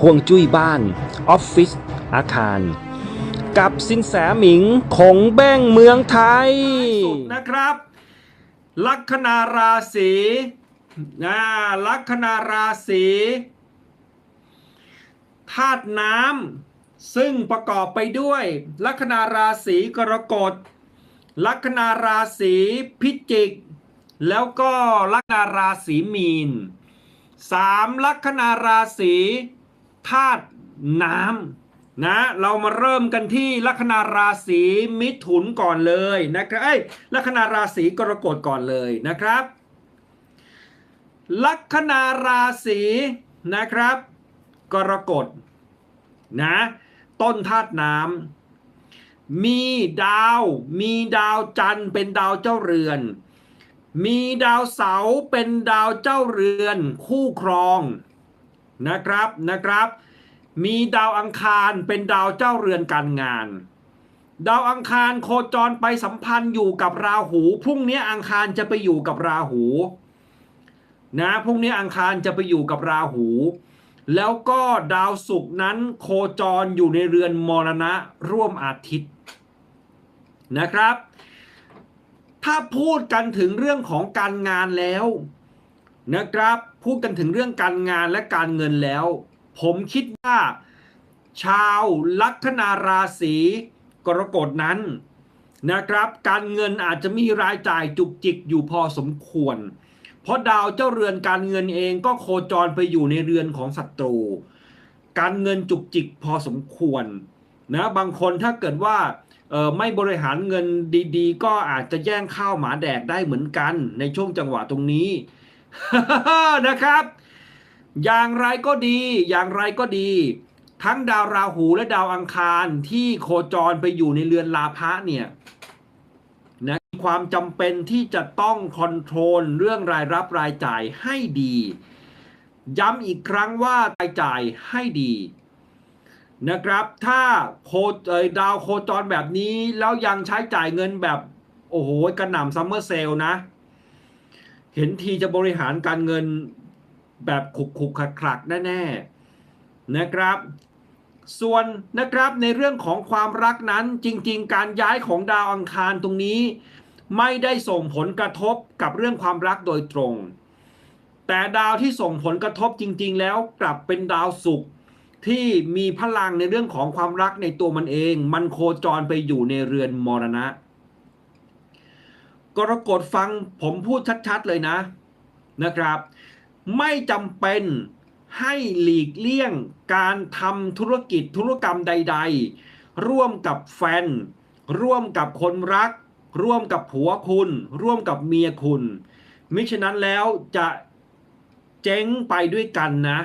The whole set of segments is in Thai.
ห่วงจุ้ยบ้าน ออฟฟิศอาคาร กับสินแสหมิงคงแบ้งเมืองไทยสุดนะครับ ลัคนาราศีนะลัคนาราศีธาตุน้ำซึ่งประกอบไปด้วย ลัคนาราศีกรกฎลัคนาราศีพิจิก แล้วก็ลัคนาราศีมีนสามลัคนาราศี ธาตุน้ำนะเรามาเริ่มกันที่ลัคนาราศีมิถุนก่อนเลยนะครับเอ้ยลัคนาราศีกรกฎก่อนเลยนะครับ ลัคนาราศีนะครับ กรกฎนะต้นธาตุน้ำมีดาว มีดาวจันทร์เป็นดาวเจ้าเรือน มีดาวเสาร์เป็นดาวเจ้าเรือน คู่ครอง นะครับนะครับ มีดาวอังคารเป็นดาวเจ้าเรือนการงาน ดาวอังคารโคจรไปสัมพันธ์อยู่กับราหูพรุ่งนี้อังคารจะไปอยู่กับราหูนะพรุ่งนี้อังคารจะไปอยู่กับราหู แล้วก็ดาวศุกร์นั้นโคจรอยู่ในเรือนมรณะร่วมอาทิตย์นะครับ ถ้าพูดกันถึงเรื่องของการงานแล้ว นะครับพูดกันถึงเรื่องการงานและการเงินแล้ว ผมคิดว่า ชาวลัคนาราศีกรกฎนั้นนะครับ การเงินอาจจะมีรายจ่ายจุกจิกอยู่พอสมควร เพราะดาวเจ้าเรือนการเงินเองก็โคจรไปอยู่ในเรือนของศัตรู การเงินจุกจิกพอสมควรนะบางคนถ้าเกิดว่าไม่บริหารเงินดีๆ ก็อาจจะแย่งข้าวหมาแดกได้เหมือนกันในช่วงจังหวะตรงนี้ นะครับ อย่างไรก็ดี อย่างไรก็ดี ทั้งดาวราหูและดาวอังคารที่โคจรไปอยู่ในเรือนลาภะเนี่ยนะความจำเป็นที่จะต้องคอนโทรลเรื่องรายรับรายจ่ายให้ดี ย้ำอีกครั้งว่ารายจ่ายให้ดีนะครับ ถ้าโคเอ่ยดาวโคจรแบบนี้แล้วยังใช้จ่ายเงินแบบ โอ้โหกระหน่ำซัมเมอร์เซลนะ เห็นทีจะบริหารการเงินแบบขุกขุกขักขักแน่ๆนะครับ ส่วนนะครับในเรื่องของความรักนั้นจริง ๆ การย้ายของดาวอังคารตรงนี้ ไม่ได้ส่งผลกระทบกับเรื่องความรักโดยตรง แต่ดาวที่ส่งผลกระทบจริง ๆ แล้วกลับเป็นดาวศุกร์ที่มีพลังในเรื่องของความรักในตัวมันเอง มันโคจรไปอยู่ในเรือนมรณะ กรกฎฟังผมพูดชัดๆเลยนะนะครับ ไม่จำเป็นให้หลีกเลี่ยงการทำธุรกิจธุรกรรมใด ๆ ร่วมกับแฟน ร่วมกับคนรัก ร่วมกับผัวคุณ ร่วมกับเมียคุณ มิฉะนั้นแล้วจะเจ๊งไปด้วยกันนะ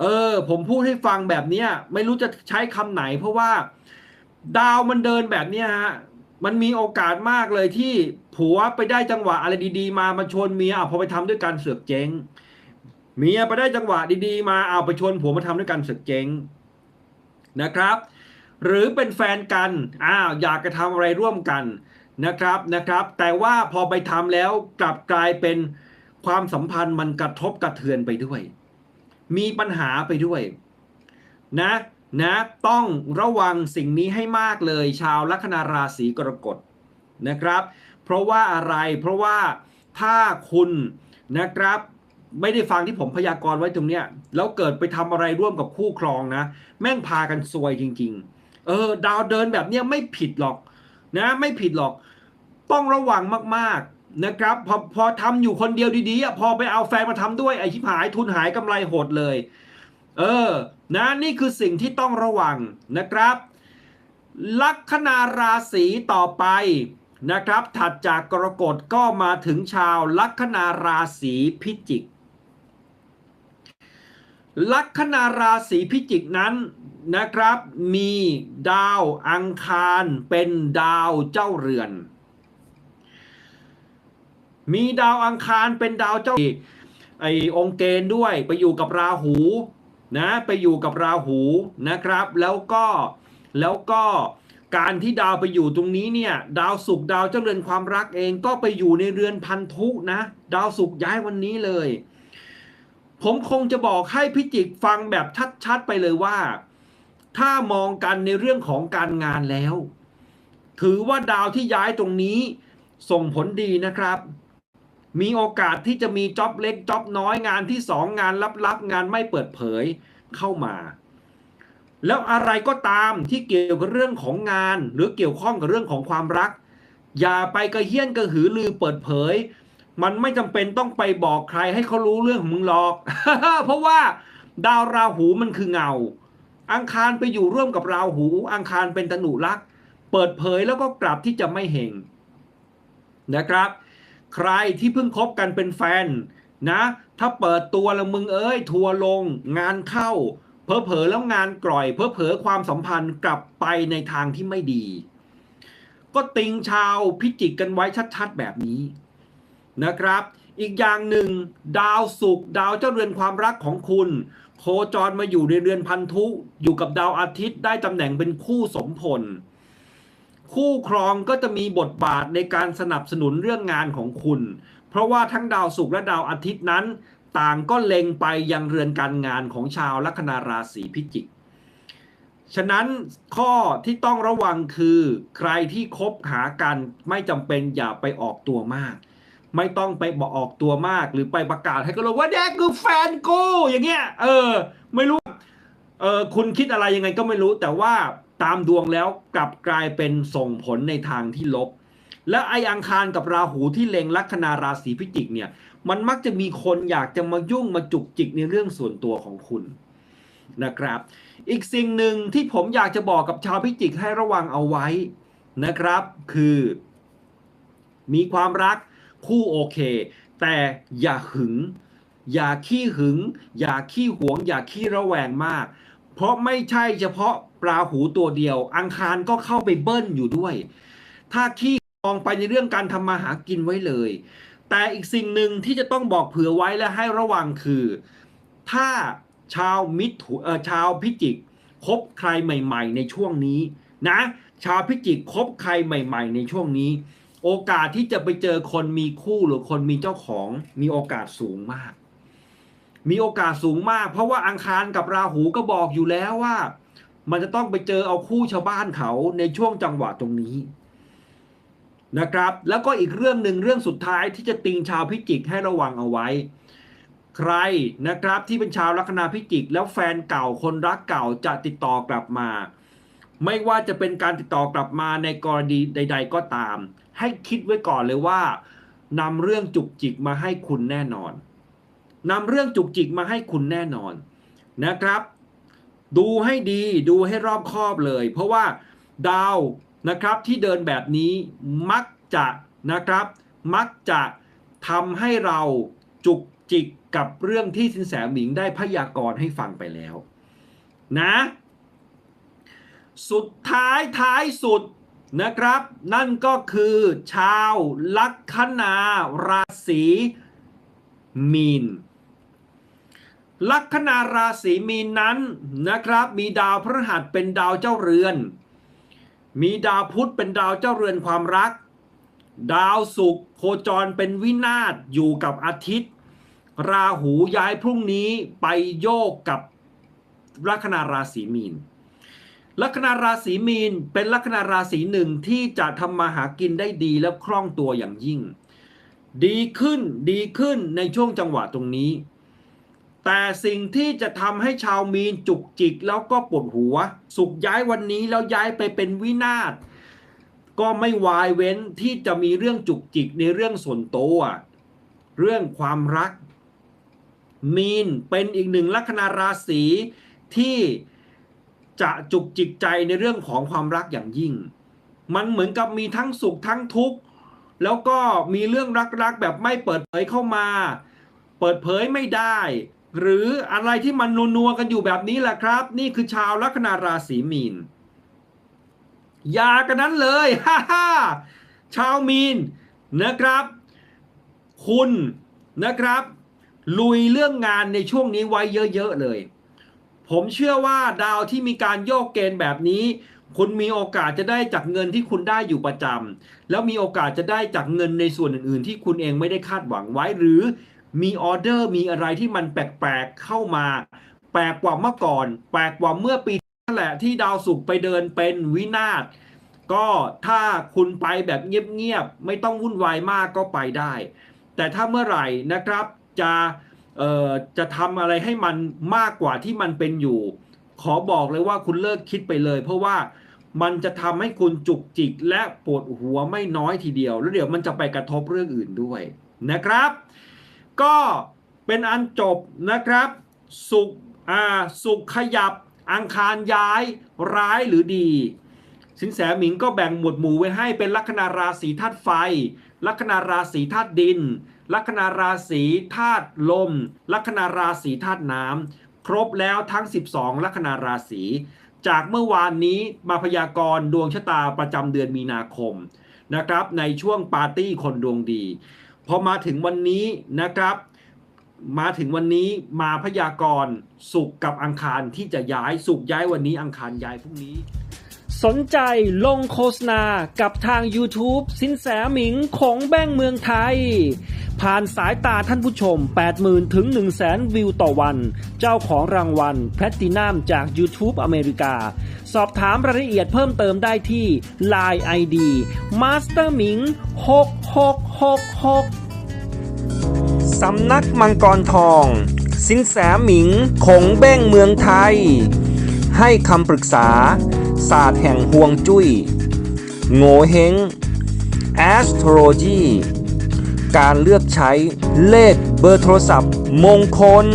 เออ ผมพูดให้ฟังแบบนี้ไม่รู้จะใช้คำไหนเพราะว่า ดาวมันเดินแบบนี้ฮะ มันมีโอกาสมากเลยที่ผัวไปได้จังหวะอะไรดีๆ มามาชวนเมียอะพอไปทำด้วยกันเสือกเจ๊งเมียไปได้จังหวะดีๆ มาเอาไปชวนผัวมาทำด้วยกันเสือกเจ๊งนะครับ หรือเป็นแฟนกันอ้าวอยากจะทำอะไรร่วมกันนะครับนะครับ แต่ว่าพอไปทำแล้วกลับกลายเป็นความสัมพันธ์มันกระทบกระเทือนไปด้วย มีปัญหาไปด้วย นะ นะต้องระวังสิ่งนี้ให้มากเลย ชาวลัคนาราศีกรกฎนะครับ เพราะว่าอะไรเพราะว่าถ้าคุณนะครับไม่ได้ฟังที่ผมพยากรณ์ไว้ตรงเนี้ยแล้วเกิดไปทำอะไรร่วมกับคู่ครองนะ แม่งพากันซวยจริง ๆ เออ ดาวเดินแบบเนี้ยไม่ผิดหรอกนะ ไม่ผิดหรอก ต้องระวังมากๆนะครับ พอพอทำอยู่คนเดียวดีๆพอไปเอาแฟนมาทำด้วยไอ้ชิบหายทุนหายกำไรหดเลย เออนะนี่คือสิ่งที่ต้องระวังนะครับ ลัคนาราศีต่อไปนะครับ ถัดจากกรกฎก็มาถึงชาวลัคนาราศีพิจิก ลัคนาราศีพิจิกนั้นนะครับ มีดาวอังคารเป็นดาวเจ้าเรือน มีดาวอังคารเป็นดาวเจ้าไอองเกณฑ์ด้วยไปอยู่กับราหู นะไปอยู่กับราหูนะครับ แล้วก็แล้วก็การที่ดาวไปอยู่ตรงนี้เนี่ย ดาวศุกร์ดาวเจ้าเรือนความรักเองก็ไปอยู่ในเรือนพันธุนะ ดาวศุกร์ย้ายวันนี้เลย ผมคงจะบอกให้พิจิกฟังแบบชัดๆไปเลยว่า ถ้ามองกันในเรื่องของการงานแล้ว ถือว่าดาวที่ย้ายตรงนี้ส่งผลดีนะครับ มีโอกาสที่จะมีจ็อบเล็กจ็อบน้อยงานที่สองงานลับๆ งานไม่เปิดเผยเข้ามา แล้วอะไรก็ตามที่เกี่ยวกับเรื่องของงาน หรือเกี่ยวข้องกับเรื่องของความรัก อย่าไปกระเฮี้ยนกระหือลือเปิดเผย มันไม่จำเป็นต้องไปบอกใครให้เขารู้เรื่องของมึงหรอก เพราะว่าดาวราหูมันคือเงา อังคารไปอยู่ร่วมกับราหู อังคารเป็นธนุรักษ์เปิดเผยแล้วก็กลับที่จะไม่เห็งนะครับ ใครที่เพิ่งคบกันเป็นแฟนนะ ถ้าเปิดตัวแล้วมึงเอ้ย ทัวร์ลงงานเข้า เพอเผลอแล้วงานกร่อย เพอเผลอความสัมพันธ์กลับไปในทางที่ไม่ดี ก็ติงชาวพิจิกกันไว้ชัดๆแบบนี้นะครับ อีกอย่างหนึ่ง ดาวศุกร์ดาวเจ้าเรือนความรักของคุณ โคจรมาอยู่ในเรือนพันธุอยู่กับดาวอาทิตย์ได้ตำแหน่งเป็นคู่สมพล คู่ครองก็จะมีบทบาทในการสนับสนุนเรื่องงานของคุณ เพราะว่าทั้งดาวศุกร์และดาวอาทิตย์นั้น ต่างก็เล็งไปยังเรือนการงานของชาวลัคนาราศีพิจิก ฉะนั้นข้อที่ต้องระวังคือใครที่คบหากันไม่จำเป็นอย่าไปออกตัวมาก ไม่ต้องไปบอกออกตัวมากหรือไปประกาศให้ก็รู้ว่าเนี่คือแฟนกูอย่างเงี้ยเออไม่รู้เออคุณคิดอะไรยังไงก็ไม่รู้แต่ว่า ตามดวงแล้วกลับกลายเป็นส่งผลในทางที่ลบ และไออังคารกับราหูที่เล็งลัคนาราศีพิจิกเนี่ย มันมักจะมีคนอยากจะมายุ่งมาจุกจิกในเรื่องส่วนตัวของคุณนะครับ อีกสิ่งหนึ่งที่ผมอยากจะบอกกับชาวพิจิกให้ระวังเอาไว้นะครับ คือ มีความรักคู่โอเค แต่อย่าหึง อย่าขี้หึง อย่าขี้หวง อย่าขี้ระแวงมาก เพราะไม่ใช่เฉพาะ ปลาหูตัวเดียว อังคารก็เข้าไปเบิ้ลอยู่ด้วย ถ้าขี้มองไปในเรื่องการทำมาหากินไว้เลย แต่อีกสิ่งหนึ่งที่จะต้องบอกเผื่อไว้และให้ระวังคือ ถ้าชาวมิถุเอ่อชาวพิจิกคบใครใหม่ ๆ ในช่วงนี้นะ ชาวพิจิกคบใครใหม่ ๆ ในช่วงนี้ โอกาสที่จะไปเจอคนมีคู่หรือคนมีเจ้าของมีโอกาสสูงมาก มีโอกาสสูงมาก เพราะว่าอังคารกับราหูก็บอกอยู่แล้วว่า มันจะต้องไปเจอเอาคู่ชาวบ้านเขาในช่วงจังหวะตรงนี้นะครับ แล้วก็อีกเรื่องหนึ่งเรื่องสุดท้ายที่จะติงชาวพิจิกให้ระวังเอาไว้ ใครนะครับที่เป็นชาวลัคนาพิจิก แล้วแฟนเก่าคนรักเก่าจะติดต่อกลับมา ไม่ว่าจะเป็นการติดต่อกลับมาในกรณีใด ๆ ก็ตาม ให้คิดไว้ก่อนเลยว่านำเรื่องจุกจิกมาให้คุณแน่นอนนำเรื่องจุกจิกมาให้คุณแน่นอนนะครับ ดูให้ดีดูให้รอบคอบเลย เพราะว่าดาวนะครับที่เดินแบบนี้มักจะนะครับ มักจะทำให้เราจุกจิกกับเรื่องที่สินแสหมิงได้พยากรณ์ให้ฟังไปแล้วนะ สุดท้ายท้ายสุดนะครับ นั่นก็คือชาวลัคนาราศีมีน ลัคนาราศีมีนนั้นนะครับ มีดาวพฤหัสเป็นดาวเจ้าเรือน มีดาวพุธเป็นดาวเจ้าเรือนความรัก ดาวศุกร์โคจรเป็นวินาศอยู่กับอาทิตย์ ราหูย้ายพรุ่งนี้ไปโยกกับลัคนาราศีมีน ลัคนาราศีมีนเป็นลัคนาราศีหนึ่งที่จะทำมาหากินได้ดีและคล่องตัวอย่างยิ่ง ดีขึ้นดีขึ้นในช่วงจังหวะตรงนี้ แต่สิ่งที่จะทำให้ชาวมีนจุกจิกแล้วก็ปวดหัว สุกย้ายวันนี้แล้วย้ายไปเป็นวินาศก็ไม่วายเว้นที่จะมีเรื่องจุกจิกในเรื่องส่วนตัวเรื่องความรัก มีนเป็นอีกหนึ่งลัคนาราศีที่จะจุกจิกใจในเรื่องของความรักอย่างยิ่ง มันเหมือนกับมีทั้งสุขทั้งทุกข์ แล้วก็มีเรื่องรักๆแบบไม่เปิดเผยเข้ามา เปิดเผยไม่ได้ หรืออะไรที่มันนัวๆกันอยู่แบบนี้แหละครับ นี่คือชาวลัคนาราศีมีนยากันนั้นเลยฮ่าฮ่าชาวมีนนะครับ คุณนะครับ ลุยเรื่องงานในช่วงนี้ไว้เยอะ ๆ เลย ผมเชื่อว่าดาวที่มีการโยกเกณฑ์แบบนี้ คุณมีโอกาสจะได้จากเงินที่คุณได้อยู่ประจำแล้วมีโอกาสจะได้จากเงินในส่วนอื่น ๆ ที่คุณเองไม่ได้คาดหวังไว้หรือ มีออเดอร์มีอะไรที่มันแปลกๆเข้ามา แปลกกว่าเมื่อก่อน แปลกกว่าเมื่อปีนั่นแหละที่ดาวศุกร์ไปเดินเป็นวินาศก็ถ้าคุณไปแบบเงียบๆไม่ต้องวุ่นวายมากก็ไปได้ แต่ถ้าเมื่อไหร่นะครับจะจะทำอะไรให้มันมากกว่าที่มันเป็นอยู่ ขอบอกเลยว่าคุณเลิกคิดไปเลย เพราะว่ามันจะทำให้คุณจุกจิกและปวดหัวไม่น้อยทีเดียว แล้วเดี๋ยวมันจะไปกระทบเรื่องอื่นด้วยนะครับ ก็เป็นอันจบนะครับ สุขอ่าสุขขยับ อังคารย้ายร้ายหรือดี สินแสหมิงก็แบ่งหมวดหมู่ไว้ให้เป็นลัคนาราศีธาตุไฟ ลัคนาราศีธาตุดิน ลัคนาราศีธาตุลม ลัคนาราศีธาตุน้ำครบแล้วทั้ง 12 ลัคนาราศีจากเมื่อวานนี้มาพยากรณ์ดวงชะตาประจำเดือนมีนาคมนะครับในช่วงปาร์ตี้คนดวงดี พอมาถึงวันนี้นะครับ มาถึงวันนี้มาพยากรณ์สุกกับอังคารที่จะย้ายสุกย้ายวันนี้อังคารย้ายพรุ่งนี้ สนใจลงโฆษณากับทาง YouTube สินแสหมิงของแบ้งเมืองไทย ผ่านสายตาท่านผู้ชม 80,000 ถึง 100,000 วิวต่อวัน เจ้าของรางวัลแพลตินัมจาก YouTube อเมริกาสอบถามรายละเอียดเพิ่มเติมได้ที่ Line ID Master Ming 6 6 2666 สำนักมังกรทอง สินแสหมิงขงเบ้งเมืองไทย ให้คำปรึกษา ศาสตร์แห่งห่วงจุ้ย โงเฮง astrology การเลือกใช้เลขเบอร์โทรศัพท์มงคล